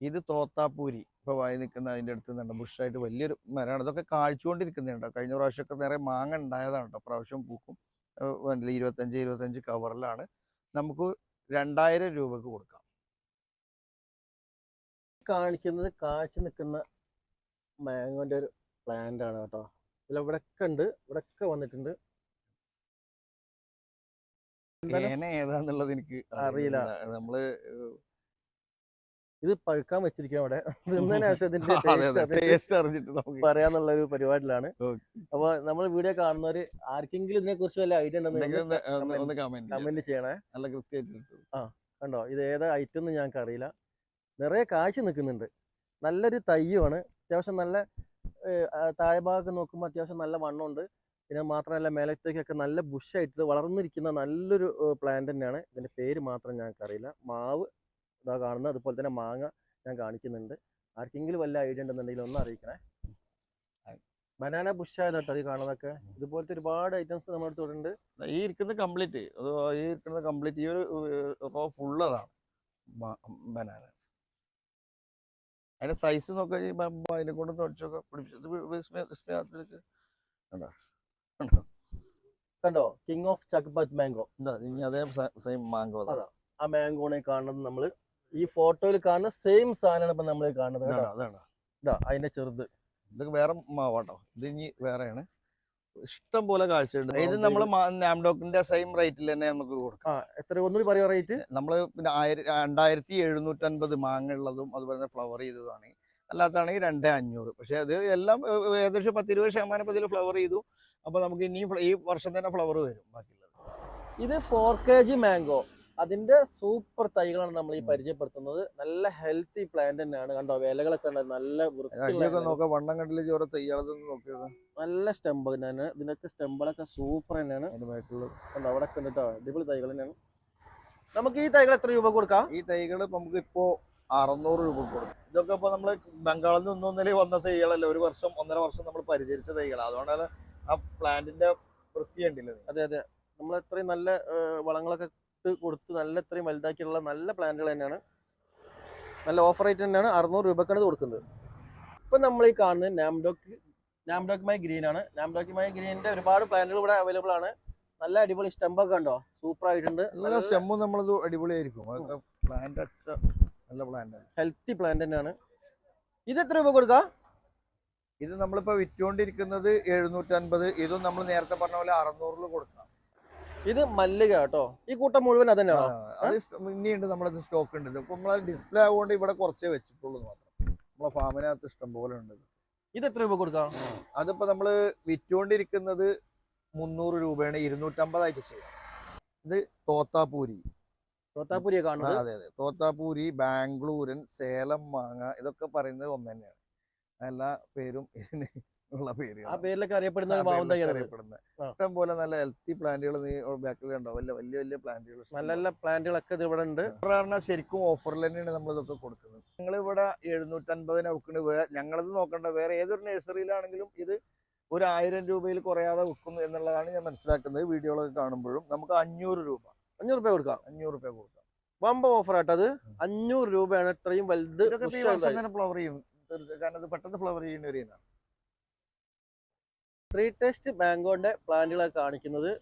ഇത് തോത്താപ്പൂരി. ഇപ്പൊ വായി നിൽക്കുന്ന അതിന്റെ അടുത്ത് നിന്നുണ്ട് ബുഷായിട്ട് വലിയൊരു മരമാണ്. ഇതൊക്കെ കാഴ്ചകൊണ്ടിരിക്കുന്നുണ്ടോ കഴിഞ്ഞ പ്രാവശ്യമൊക്കെ നിറയെ മാങ്ങ ഉണ്ടായതാണ് കേട്ടോ. പ്രാവശ്യം പൂക്കും. ഇരുപത്തഞ്ച് ഇരുപത്തഞ്ച് കവറിലാണ് നമുക്ക് രണ്ടായിരം രൂപക്ക് കൊടുക്കാം. കാണിക്കുന്നത് കാഴ്ച നിൽക്കുന്ന മാങ്ങോന്റെ ഒരു പ്ലാന്റ് ആണ് കേട്ടോ. ഇതിൽ ഇവിടെ ഉണ്ട്. ഇവിടെ വന്നിട്ടുണ്ട്. ഏന ഏതാന്നുള്ളത് എനിക്ക് അറിയില്ല. നമ്മൾ ഇത് പഴുക്കാൻ വെച്ചിരിക്കും അവിടെ തിന്നതിന് ശേഷം ഇതിന്റെ പറയാന്നുള്ള ഒരു പരിപാടിയിലാണ്. അപ്പൊ നമ്മൾ വീഡിയോ കാണുന്നവര് ആർക്കെങ്കിലും ഇതിനെ കുറിച്ച് വല്ല ഐഡിയ ഉണ്ടെന്ന് കമന്റ് ചെയ്യണേ. നല്ല കൃത്യമായിട്ട് കണ്ടോ? ഇത് ഏതാ ഐറ്റം എന്ന് ഞങ്ങൾക്ക് അറിയില്ല. നിറയെ കാശ് നിൽക്കുന്നുണ്ട്. നല്ലൊരു തയ്യുമാണ് അത്യാവശ്യം നല്ല താഴെ ഭാഗമൊക്കെ നോക്കുമ്പോൾ അത്യാവശ്യം നല്ല വണ്ണമുണ്ട്. പിന്നെ മാത്രമല്ല മേലത്തേക്കൊക്കെ നല്ല ബുഷായിട്ട് വളർന്നിരിക്കുന്ന നല്ലൊരു പ്ലാന്റ് തന്നെയാണ്. ഇതിന്റെ പേര് മാത്രം ഞങ്ങൾക്ക് അറിയില്ല മാവ് ഇതാ കാണുന്നത്. അതുപോലെ തന്നെ മാങ്ങ ഞാൻ കാണിക്കുന്നുണ്ട്. ആർക്കെങ്കിലും വല്ല ഐഡിയ ഉണ്ടെന്നുണ്ടെങ്കിൽ ഒന്ന് അറിയിക്കണേ. ബനാന ബുഷായത് കേട്ടോ ഈ കാണുന്നതൊക്കെ. ഇതുപോലത്തെ ഒരുപാട് ഐറ്റംസ് നമ്മുടെ അടുത്തുണ്ട് ഈ ഇരിക്കുന്നത് കംപ്ലീറ്റ് ഈ ഇരിക്കുന്നത് കംപ്ലീറ്റ് ഈ ഒരു ഫുള്ളതാണ് ബനാന അതിന്റെ സൈസ് ബ- അതിനെ കൊണ്ട് തുടച്ചൊക്കെ പിടിപ്പിച്ചത് വിസ്മയത്തിലേക്ക് കണ്ടോ? കണ്ടോ? കണ്ടോ കിങ് ഓഫ് ചക്ബത് മാംഗോ അതേ സെയിം മാംഗോ അതാ. ആ മാംഗോണെ കാണുന്നത് നമ്മൾ ഈ ഫോട്ടോയിൽ കാണുന്ന സെയിം സാധനമാണ് ഇപ്പൊ നമ്മൾ കാണുന്നത് അതാണ് ഇതാ അതിന്റെ ചെറുത്. ഇതൊക്കെ വേറെ മാവാട്ടോ. ഇത് ഇനി വേറെയാണ്. ഇഷ്ടം പോലെ കാഴ്ചയുണ്ട്. ഇത് നമ്മൾ നാംഡോക്കിന്റെ സെയിം റേറ്റിൽ തന്നെ നമുക്ക് കൊടുക്കാം. എത്ര? ഒന്നുകൂടി പറയുക റേറ്റ് നമ്മൾ പിന്നെ ആയിരം രണ്ടായിരത്തി എഴുന്നൂറ്റൻപത് മാങ്ങ ഉള്ളതും അതുപോലെ തന്നെ ഫ്ലവർ ചെയ്തതാണ് അല്ലാത്താണെങ്കിൽ രണ്ട് അഞ്ഞൂറ്. പക്ഷെ അത് എല്ലാം ഏകദേശം പത്തിരുപത് ശതമാനം ഇതിൽ ഫ്ലവർ ചെയ്തു. അപ്പോൾ നമുക്ക് ഇനി ഈ വർഷം തന്നെ ഫ്ലവർ വരും ബാക്കിയുള്ളത്. ഇത് ഫോർ കെ ജി മാംഗോ അതിന്റെ സൂപ്പർ തൈകളാണ് നമ്മൾ ഈ പരിചയപ്പെടുത്തുന്നത്. നല്ല ഹെൽത്തി പ്ലാന്റ് തന്നെയാണ്. കണ്ടോ വിലകളൊക്കെ ഉണ്ട്. നല്ല വണ്ണം കണ്ടില്ല ചോര തയ്യാളതൊന്നും നോക്കിയത് നല്ല സ്റ്റെമ്പ് തന്നെയാണ് ഇതിനൊക്കെ സ്റ്റെമ്പുകളൊക്കെ സൂപ്പർ തന്നെയാണ്. കണ്ടോ അവിടെ ഒക്കെ ഉണ്ട് കേട്ടോ അടിപൊളി തൈകൾ തന്നെയാണ്. നമുക്ക് ഈ തൈകൾ എത്ര രൂപ കൊടുക്കാം? ഈ തൈകൾ നമുക്ക് ഇപ്പോ അറുന്നൂറ് രൂപ കൊടുക്കും ഇതൊക്കെ ഇപ്പൊ നമ്മൾ ബംഗാളിൽ നിന്ന് ഒന്നൊന്നിലേ വന്ന തൈകളല്ല? ഒരു വർഷം ഒന്നര വർഷം നമ്മൾ പരിചരിച്ച തൈകളാണ് അതുകൊണ്ടാണ് ആ പ്ലാന്റിന്റെ വൃത്തി അതെ അതെ. നമ്മൾ ഇത്രയും നല്ല വളങ്ങളൊക്കെ ഇട്ട് കൊടുത്ത് നല്ല ഇത്രയും വലുതാക്കിയുള്ള നല്ല പ്ലാന്റുകൾ തന്നെയാണ്. നല്ല ഓഫർ റേറ്റ് തന്നെയാണ് അറുന്നൂറ് രൂപക്കാണ് ഇത് കൊടുക്കുന്നത്. ഇപ്പം നമ്മൾ ഈ കാണുന്നത് നാംഡോക്ക് നാംഡോക്ക് മൈ ഗ്രീൻ ആണ്. നാംഡോക്ക് മൈ ഗ്രീനിന്റെ ഒരുപാട് പ്ലാന്റുകൾ ഇവിടെ അവൈലബിൾ ആണ്. നല്ല അടിപൊളി സ്റ്റെമ്പൊക്കെ ഉണ്ടോ സൂപ്പർ ആയിട്ടുണ്ട് നല്ല സ്റ്റെമ്പും നമ്മളത് അടിപൊളിയായിരിക്കും. പ്ലാന്റ് നല്ല പ്ലാന്റ് ആണ്. ഹെൽത്തി പ്ലാന്റ് തന്നെയാണ്. ഇത് എത്ര രൂപ കൊടുക്കാം? ഇത് നമ്മളിപ്പോ വിറ്റുകൊണ്ടിരിക്കുന്നത് എഴുന്നൂറ്റൻപത്. ഇതും നമ്മൾ നേരത്തെ പറഞ്ഞ പോലെ അറുന്നൂറിൽ കൊടുക്കണം. ഇത് മല്ലിക കേട്ടോ. ഈ കൂട്ടം മുഴുവൻ അതന്നെയാണോ അത് ഇനിയുണ്ട് നമ്മളത് സ്റ്റോക്ക് ഉണ്ട്. ഇപ്പൊ നമ്മൾ ഡിസ്പ്ലേ ആവുകൊണ്ട് ഇവിടെ കുറച്ചേ വെച്ചിട്ടുള്ളൂ മാത്രം. നമ്മളെ ഫാമിനകത്ത് ഇഷ്ടം പോലെ ഉണ്ട് ഇത്. എത്ര രൂപ കൊടുക്കാം? അതിപ്പോ നമ്മൾ വിറ്റുകൊണ്ടിരിക്കുന്നത് മുന്നൂറ് രൂപയാണ്. ഇരുന്നൂറ്റമ്പതായിട്ട് ചെയ്യാം. ഇത് തോത്താപ്പൂരി തോത്താപ്പുരിയെ ആ, കാണുന്നത്? അതെ അതെ. തോത്താപൂരി ബാംഗ്ലൂരൻ സേലം മാങ്ങ ഇതൊക്കെ പറയുന്നത് ഒന്ന് തന്നെയാണ്. എല്ലാ പേരും ഇതിന് ഉള്ള ആ പേരിലൊക്കെ അറിയപ്പെടുന്ന അറിയപ്പെടുന്നത്. ഇഷ്ടം പോലെ നല്ല ഹെൽത്തി പ്ലാന്റുകൾ നീ ബാക്കിൽ ഉണ്ടാവും വലിയ വലിയ വലിയ പ്ലാന്റുകൾ നല്ല നല്ല പ്ലാന്റുകളൊക്കെ ഇത് ഇവിടെ ഉണ്ട് പറഞ്ഞാൽ ശരിക്കും ഓഫറിൽ തന്നെയാണ് നമ്മൾ ഇതൊക്കെ കൊടുക്കുന്നത്. ഞങ്ങൾ ഇവിടെ എഴുന്നൂറ്റൻപതിന് വെക്കുന്നത് വേറെ ഞങ്ങളത് നോക്കണ്ട വേറെ ഏതൊരു നഴ്സറിയിലാണെങ്കിലും ഇത് ഒരു ആയിരം രൂപയിൽ കുറയാതെ വിൽക്കുന്നു എന്നുള്ളതാണ് ഞാൻ മനസ്സിലാക്കുന്നത്. വീഡിയോകളൊക്കെ കാണുമ്പോഴും നമുക്ക് അഞ്ഞൂറ് രൂപ അഞ്ഞൂറ് രൂപ കൊടുക്കാം. അഞ്ഞൂറ് രൂപ കൊടുക്കാം. വമ്പ ഓഫർ ആട്ടത് അത്. അഞ്ഞൂറ് രൂപയാണ് ഇത്രയും വലുത് ഫ്ലവർ ചെയ്യും. തീർച്ച- കാരണം ഇത് പെട്ടെന്ന് ഫ്ലവർ ചെയ്യുന്ന ഒരു ട്രീ ടെസ്റ്റ് മാംഗോന്റെ പ്ലാന്റുകളൊക്കെ കാണിക്കുന്നത്.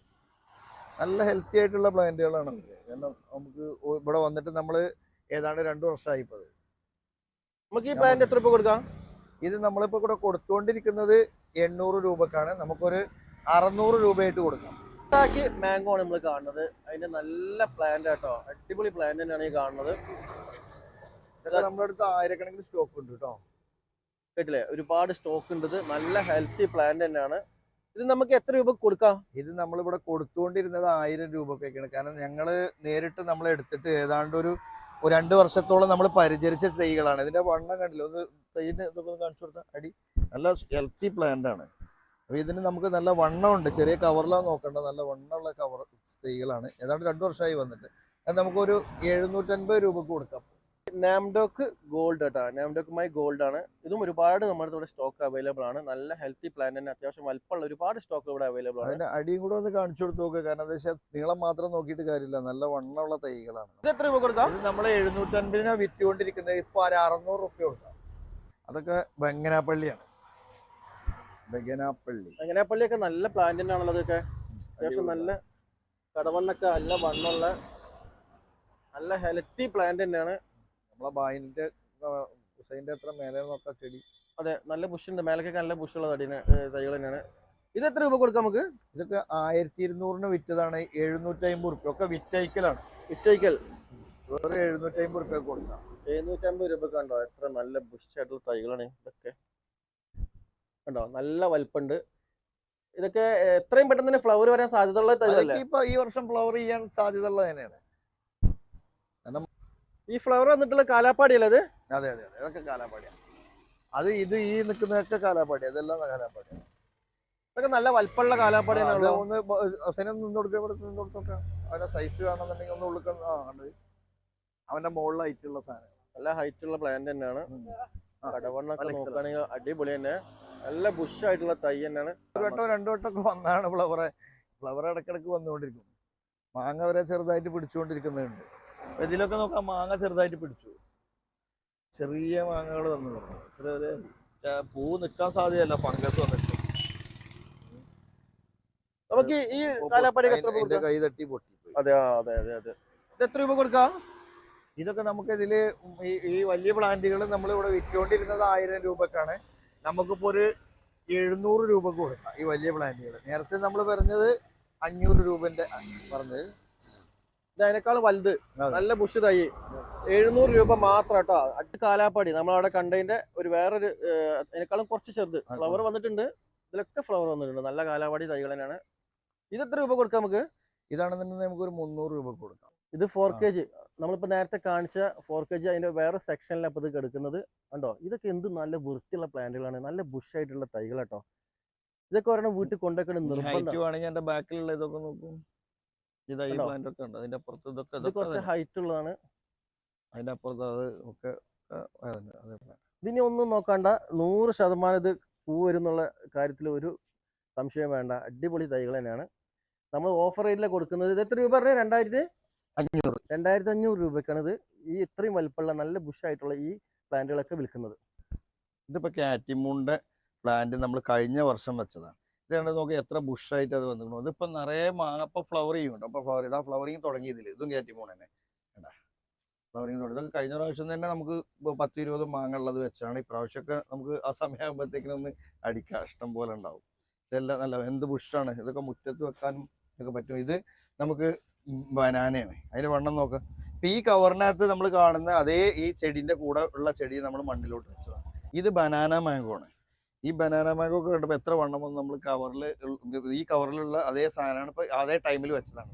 നല്ല ഹെൽത്തി ആയിട്ടുള്ള പ്ലാന്റുകളാണ്. കാരണം നമുക്ക് ഇവിടെ വന്നിട്ട് നമ്മൾ ഏതാണ്ട് രണ്ടു വർഷമായി. നമുക്ക് ഈ പ്ലാന്റ് എത്ര രൂപ കൊടുക്കാം? ഇത് നമ്മളിപ്പോ ഇവിടെ കൊടുത്തുകൊണ്ടിരിക്കുന്നത് എണ്ണൂറ് രൂപക്കാണ്. നമുക്കൊരു അറുന്നൂറ് രൂപയായിട്ട് കൊടുക്കാം. ഇതാക്കി മാംഗോ ആണ് നമ്മൾ കാണുന്നത്. അതിന്റെ നല്ല പ്ലാന്റ് ആട്ടോ. അടിപൊളി പ്ലാന്റ് തന്നെയാണ് ഈ കാണുന്നത്. നമ്മുടെ അടുത്ത് ആയിരക്കണക്കിന് സ്റ്റോക്ക് ഉണ്ട് കേട്ടോ കേട്ടില്ലേ? ഒരുപാട് സ്റ്റോക്ക് ഉണ്ട് നല്ല ഹെൽത്തി പ്ലാന്റ് തന്നെയാണ്. ഇത് നമുക്ക് എത്ര രൂപ കൊടുക്കാം? ഇത് നമ്മളിവിടെ കൊടുത്തുകൊണ്ടിരുന്നത് ആയിരം രൂപക്കൊക്കെയാണ്. കാരണം ഞങ്ങൾ നേരിട്ട് നമ്മൾ എടുത്തിട്ട് ഏതാണ്ട് ഒരു രണ്ട് വർഷത്തോളം നമ്മൾ പരിചരിച്ച തൈകളാണ്. ഇതിന്റെ വണ്ണം കണ്ടില്ല? ഒന്ന് തൈന്റെ ഇതൊക്കെ കാണിച്ചു കൊടുത്താൽ അടി നല്ല ഹെൽത്തി പ്ലാന്റ് ആണ്. അപ്പൊ ഇതിന് നമുക്ക് നല്ല വണ്ണമുണ്ട്. ചെറിയ കവറിലാണ് നോക്കേണ്ടത് നല്ല വണ്ണമുള്ള കവർ തൈകളാണ് ഏതാണ്ട് രണ്ട് വർഷമായി വന്നിട്ട്. അത് നമുക്കൊരു എഴുന്നൂറ്റൻപത് രൂപക്ക് കൊടുക്കാം. നാംഡോക്ക് ഗോൾഡ് കേട്ടോ നാംഡോക്ക് മൈ ഗോൾഡ് ആണ്. ഇതും ഒരുപാട് നമ്മുടെ ഇവിടെ സ്റ്റോക്ക് അവൈലബിൾ ആണ്. നല്ല ഹെൽത്തി പ്ലാൻ തന്നെ. അത്യാവശ്യം വലിപ്പമുള്ള ഒരുപാട് സ്റ്റോക്ക് ഇവിടെ അവൈലബിൾ ആണ്. അതിന്റെ അടിയും കൂടെ ഒന്ന് കാണിച്ചു കൊടുത്ത് നോക്കുക കാരണം എന്താ വെച്ചാൽ നീളം മാത്രം നോക്കിയിട്ട് കാര്യമില്ല. നല്ല വണ്ണമുള്ള തൈകളാണ്. ഇത് എത്ര രൂപ കൊടുക്കാം? ഇത് നമ്മൾ എഴുന്നൂറ്റൻപതിനാണ് വിറ്റുകൊണ്ടിരിക്കുന്നത്. ഇപ്പൊ ഒരു അറുന്നൂറ് റുപ്യ കൊടുക്കാം. അതൊക്കെ ബംഗനാപ്പള്ളിയാണ് ബംഗനാപ്പള്ളി ഒക്കെ നല്ല പ്ലാന്റ് തന്നെയാണല്ലോ അതൊക്കെ അത്യാവശ്യം നല്ല കടവണ്ണൊക്കെ നല്ല വണ്ണുള്ള നല്ല ഹെൽത്തി പ്ലാന്റ് തന്നെയാണ്. നമ്മളെ ബായിന്റെ ഹുസൈന്റെ അത്ര മേലെ നോക്കാം ചെടി? അതെ നല്ല ബുഷ് ഉണ്ട് മേലൊക്കെ നല്ല ബുഷുള്ള തടിന് തൈകൾ തന്നെയാണ്. ഇത് എത്ര രൂപ കൊടുക്കാം നമുക്ക്? ഇതൊക്കെ ആയിരത്തി ഇരുന്നൂറിന് വിറ്റതാണ്. എഴുന്നൂറ്റി അമ്പത് റുപ്യ ഒക്കെ വിറ്റയക്കലാണ് വിറ്റൈക്കൽ വേറെ എഴുന്നൂറ്റി അമ്പത് റുപ്യ കൊടുക്കാം. എഴുന്നൂറ്റി അമ്പത് രൂപ കണ്ടോ? എത്ര നല്ല ബുഷ് ആയിട്ടുള്ള തൈകളാണ് ഇതൊക്കെ. കണ്ടോ? നല്ല വലുപ്പുണ്ട്. ഇതൊക്കെ എത്രയും പെട്ടെന്ന് തന്നെ ഫ്ലവർ വരാൻ സാധ്യതയുള്ള തൈകളല്ലേ ഇപ്പൊ ഈ വർഷം ഫ്ലവർ ചെയ്യാൻ സാധ്യത ഉള്ളത് തന്നെയാണ് ഈ ഫ്ലവർ വന്നിട്ടുള്ള കാലാപ്പാടി അല്ലേ അത്? അതെ അതെ അതെ. ഇതൊക്കെ കാലാപ്പാടിയാണ്. അത് ഇത് ഈ നിൽക്കുന്നതൊക്കെ കാലാപ്പാടി അതെല്ലാം കാലാപ്പാടിയാണ് ഇതൊക്കെ നല്ല വലുപ്പമുള്ള കാലാപ്പാടിയാണ് ഒന്ന് അവസരം നിന്ന് കൊടുക്കുക ഇവിടെ നിന്ന് കൊടുത്തോക്കെ അവന്റെ സൈസ് കാണുന്നുണ്ടെങ്കിൽ ഒന്ന് ഉള്ളിൽ ആ കണ്ടത് അവന്റെ മുകളിലായിട്ടുള്ള സാധനം നല്ല ഹൈറ്റ് ഉള്ള പ്ലാന്റ് തന്നെയാണ്. കടവണ്ണൊക്കെ. നോക്കുകയാണെങ്കിൽ അടിപൊളി തന്നെ. നല്ല ബുഷ് ആയിട്ടുള്ള തൈ തന്നെയാണ്. ഒരു വട്ടം രണ്ടു വട്ടമൊക്കെ വന്നാണ് ഫ്ലവറെ ഫ്ലവർ ഇടക്കിടക്ക് വന്നുകൊണ്ടിരിക്കും. മാങ്ങ വരെ ചെറുതായിട്ട് പിടിച്ചുകൊണ്ടിരിക്കുന്നുണ്ട് ഇതിലൊക്കെ നോക്കാം മാങ്ങ ചെറുതായിട്ട് പിടിച്ചു. ചെറിയ മാങ്ങകൾ വന്നു തുടങ്ങി. ഇത്ര വരെ പൂ നിൽക്കാൻ സാധ്യതയല്ല. ഫംഗസ് വന്നിട്ട്. നമുക്ക് ഈ കൈ തട്ടി പൊട്ടി അതെ അതെ അതെ അതെ. എത്ര രൂപ കൊടുക്കാം? ഇതൊക്കെ നമുക്ക് ഇതിൽ ഈ വലിയ പ്ലാന്റുകൾ നമ്മൾ ഇവിടെ വിറ്റുകൊണ്ടിരുന്നത് ആയിരം രൂപക്കാണ്. നമുക്കിപ്പോൾ ഒരു എഴുന്നൂറ് രൂപ കൊടുക്കാം ഈ വലിയ പ്ലാന്റുകൾ നേരത്തെ നമ്മൾ പറഞ്ഞത് അഞ്ഞൂറ് രൂപന്റെ പറഞ്ഞത്. ഇത് അതിനേക്കാൾ വലുത് നല്ല ബുഷ് തൈ. എഴുന്നൂറ് രൂപ മാത്രം കേട്ടോ. അടുത്ത കാലാപ്പാടി. നമ്മളവിടെ കണ്ടതിന്റെ ഒരു വേറൊരു അതിനേക്കാളും കുറച്ച് ചെറുത്. ഫ്ലവർ വന്നിട്ടുണ്ട്. ഇതിലൊക്കെ ഫ്ലവർ വന്നിട്ടുണ്ട്. നല്ല കാലാപ്പാടി തൈകൾ തന്നെയാണ്. ഇത് എത്ര രൂപ കൊടുക്കാം നമുക്ക്? ഇതാണെന്നുണ്ടെങ്കിൽ നമുക്ക് ഒരു മുന്നൂറ് രൂപ കൊടുക്കാം. ഇത് ഫോർ. കെ ജി നമ്മളിപ്പോ നേരത്തെ കാണിച്ച ഫോർ കെ ജി അതിന്റെ വേറെ സെക്ഷനിലാണ് ഇപ്പൊ ഇത് കിടക്കുന്നത്. കണ്ടോ? ഇതൊക്കെ എന്ത് നല്ല വൃത്തിയുള്ള പ്ലാന്റുകളാണ്. നല്ല ബുഷ് ആയിട്ടുള്ള തൈകൾ കേട്ടോ ഇതൊക്കെ ഒരെണ്ണം വീട്ടിൽ കൊണ്ടുവെക്കണം നിർബന്ധം. ബാക്കിലുള്ള ഇതൊക്കെ നോക്കും? പ്ലാന്റ് ഒക്കെ ഉണ്ട്. അതിന്റെ അപ്പുറത്ത് ഇതൊക്കെ ഇത് കുറച്ച് ഹൈറ്റ് ഉള്ളതാണ്. അതിന്റെ അപ്പുറത്ത് അത് ഒക്കെ. ഇതിനി ഒന്നും നോക്കണ്ട. നൂറ് ശതമാനം ഇത് പൂ വരുന്നുള്ള കാര്യത്തിൽ ഒരു സംശയം വേണ്ട. അടിപൊളി തൈകൾ തന്നെയാണ്. നമ്മൾ ഓഫർ റേറ്റിലാണ് കൊടുക്കുന്നത്. ഇത് എത്ര രൂപ പറഞ്ഞത് രണ്ടായിരത്തി അഞ്ഞൂറ്. രണ്ടായിരത്തി അഞ്ഞൂറ് രൂപയ്ക്കാണ് ഇത് ഈ ഇത്രയും വലുപ്പമുള്ള നല്ല ബുഷായിട്ടുള്ള ഈ പ്ലാന്റുകളൊക്കെ വിൽക്കുന്നത്. ഇതിപ്പോ കാറ്റിമൂണിന്റെ പ്ലാന്റ് നമ്മൾ കഴിഞ്ഞ വർഷം വെച്ചതാണ്. ഇതാണ് നോക്കി എത്ര ബുഷായിട്ട് അത് വന്നിരുന്നു ഇതിപ്പോ നിറയെ മാങ്ങ ഇപ്പൊ ഫ്ലവർ ചെയ്യുന്നുണ്ട് അപ്പൊ ഫ്ലവർ ഇതാ ഫ്ലവറിങ് തുടങ്ങിയതില്ല ഇതും കാറ്റിമൂൺ തന്നെ. കണ്ടാ? ഫ്ലവറിങ് തുടങ്ങി. ഇതൊക്കെ കഴിഞ്ഞ പ്രാവശ്യം തന്നെ നമുക്ക് പത്ത് ഇരുപത് മാങ്ങ ഉള്ളത് വെച്ചാണ്. ഇപ്രാവശ്യമൊക്കെ നമുക്ക് ആ സമയമാകുമ്പോഴത്തേക്കിനും ഒന്ന് അടിക്കാം ഇഷ്ടം പോലെ ഉണ്ടാവും. ഇതെല്ലാം നല്ല എന്ത് ബുഷാണ്? ഇതൊക്കെ മുറ്റത്ത് വെക്കാനും ഒക്കെ പറ്റും. ഇത് നമുക്ക് ബനാനയാണ്. അതിന്റെ വണ്ണം നോക്കുക അപ്പം ഈ കവറിനകത്ത് നമ്മൾ കാണുന്ന അതേ ഈ ചെടിന്റെ കൂടെ ഉള്ള ചെടി നമ്മൾ മണ്ണിലോട്ട് വെച്ചതാണ്. ഇത് ബനാന മാംഗോ ആണ്. ഈ ബനാന മാംഗോ ഒക്കെ കണ്ടപ്പോൾ എത്ര വണ്ണം വന്ന് നമ്മൾ കവറിൽ ഈ കവറിലുള്ള അതേ സാധനമാണ് ഇപ്പൊ അതേ ടൈമിൽ വെച്ചതാണ്.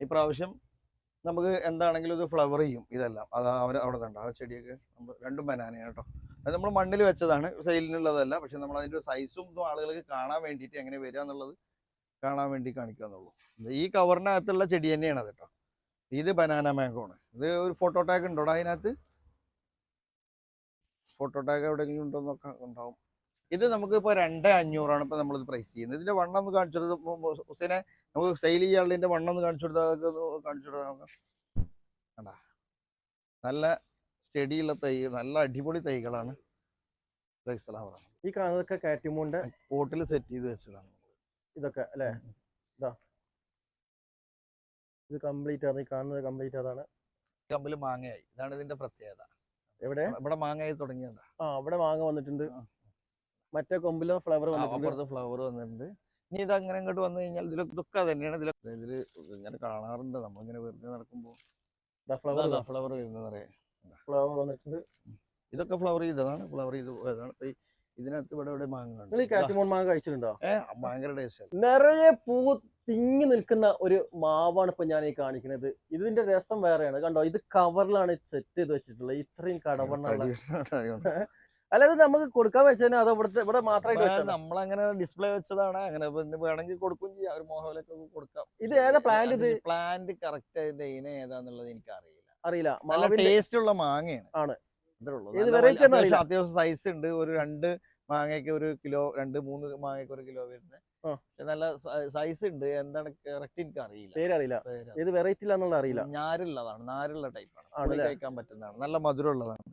ഇപ്രാവശ്യം പ്രാവശ്യം നമുക്ക് എന്താണെങ്കിലും ഇത് ഫ്ലവർ ചെയ്യും ഇതെല്ലാം. അത് അവർ അവിടെ കണ്ട? ആ ചെടിയൊക്കെ നമ്മൾ രണ്ടും ബനാനയാണ് കേട്ടോ. അത് നമ്മൾ മണ്ണിൽ വെച്ചതാണ്. സെയിലിനുള്ളതല്ല. പക്ഷെ നമ്മൾ അതിന്റെ സൈസും ആളുകൾക്ക് കാണാൻ വേണ്ടിയിട്ട് എങ്ങനെ വരിക എന്നുള്ളത് കാണാൻ വേണ്ടി കാണിക്കുക എന്നുള്ളൂ ഈ കവറിനകത്തുള്ള ചെടി തന്നെയാണ് അത് കേട്ടോ. ഇത് ബനാന മാംഗോ ആണ്. ഇത് ഒരു ഫോട്ടോ ടാഗ് ഉണ്ടോ അതിനകത്ത്? ഫോട്ടോ ടാഗ് എവിടെയെങ്കിലും ഉണ്ടോ നോക്കാൻ ഉണ്ടാവും. ഇത് നമുക്ക് ഇപ്പോൾ രണ്ട് അഞ്ഞൂറാണ് ഇപ്പോൾ നമ്മളിത് പ്രൈസ് ചെയ്യുന്നത്. ഇതിന്റെ വണ്ണം ഒന്ന് കാണിച്ചു കൊടുത്ത് ഹുസൈനെ നമുക്ക് സെയിൽ ചെയ്യാനുള്ളതിന്റെ വണ്ണം ഒന്ന് കാണിച്ചു കൊടുത്താൽ കാണിച്ചു കൊടുത്താൽ നോക്കാം. കണ്ടാ? നല്ല സ്റ്റഡിയുള്ള തൈ നല്ല അടിപൊളി തൈകളാണ്. ഈ കാണുന്നതൊക്കെ കാറ്റുമോണ്ട്. പോട്ടിൽ സെറ്റ് ചെയ്ത് വെച്ചതാണ്. ഇതൊക്കെ അല്ലേ? ഇതാ. ഇത് കംപ്ലീറ്റ് ആണ്. ഈ കാണുന്നത് കംപ്ലീറ്റ് അതാണ്. കമ്പിൽ മാങ്ങയായി. ഇതാണ് ഇതിന്റെ പ്രത്യേകത. എവിടെ? ഇവിടെ മാങ്ങയായി തുടങ്ങിയതാ. ആ അവിടെ മാങ്ങ വന്നിട്ടുണ്ട്. മറ്റേ കൊമ്പിൽ ഫ്ലവർ വന്നിട്ടുണ്ട്. ഫ്ലവർ വന്നിട്ടുണ്ട്. ഇനി ഇത് അങ്ങനെ ഇങ്ങോട്ട് വന്നു കഴിഞ്ഞാൽ ഇതിൽ ഇതൊക്കെ തന്നെയാണ്. ഇതിൽ ഇതിൽ ഇങ്ങനെ കാണാറുണ്ട്. നമ്മളിങ്ങനെ വെറുതെ നടക്കുമ്പോൾ ഫ്ലവർ ഫ്ലവർ വരുന്നത് ഫ്ലവർ വന്നിട്ടുണ്ട്. ഇതൊക്കെ ഫ്ലവർ ചെയ്തതാണ്. ഫ്ലവർ ചെയ്ത് പോയതാണ്. ഇതിനകത്ത് ഇവിടെ ഇവിടെ മാങ്ങ നിങ്ങൾ ഈ കാറ്റിമോൺ മാങ്ങ കഴിച്ചിട്ടുണ്ടോ? ഏഹ് ഭയങ്കര ടേസ്റ്റ് നിറയെ പൂ തിങ്ങി നിൽക്കുന്ന ഒരു മാവാണ് ഇപ്പൊ ഞാൻ ഈ കാണിക്കുന്നത് ഇതിന്റെ രസം വേറെയാണ്. കണ്ടോ ഇത് കവറിലാണ് സെറ്റ് ചെയ്ത് വെച്ചിട്ടുള്ളത്. ഇത്രയും കടവണ്ണുള്ള അല്ല ഇത് നമുക്ക് കൊടുക്കാൻ വെച്ചാൽ അത് ഇവിടുത്തെ ഇവിടെ മാത്രമായിട്ട് നമ്മളങ്ങനെ ഡിസ്പ്ലേ വെച്ചതാണ്. അങ്ങനെ വേണമെങ്കിൽ കൊടുക്കും ചെയ്യാം. ഒരു മോഹലൊക്കെ കൊടുക്കാം. ഇത് ഏതാ പ്ലാന്റ് ഇത്? പ്ലാന്റ് കറക്റ്റ് അതിന്റെ ഇനം ഏതാന്നുള്ളത് എനിക്ക് അറിയില്ല. അറിയില്ല ടേസ്റ്റ് ഉള്ള മാങ്ങയാണ്. ആണ്. അത്യാവശ്യം സൈസ് ഉണ്ട്. ഒരു രണ്ട് മാങ്ങയ്ക്ക് ഒരു കിലോ രണ്ട് മൂന്ന് മാങ്ങയ്ക്ക് ഒരു കിലോ വരുന്നത് നല്ല സൈസ് ഉണ്ട്. എന്താണ് കറക്റ്റ് എനിക്ക് അറിയില്ല. പേര് അറിയില്ല ഏത് വെറൈറ്റി ഇല്ലാന്നുള്ള അറിയില്ല. ഞാരുള്ളതാണ്. നാരുള്ള ടൈപ്പാണ് കഴിക്കാൻ പറ്റുന്നതാണ്. നല്ല മധുരമുള്ളതാണ്.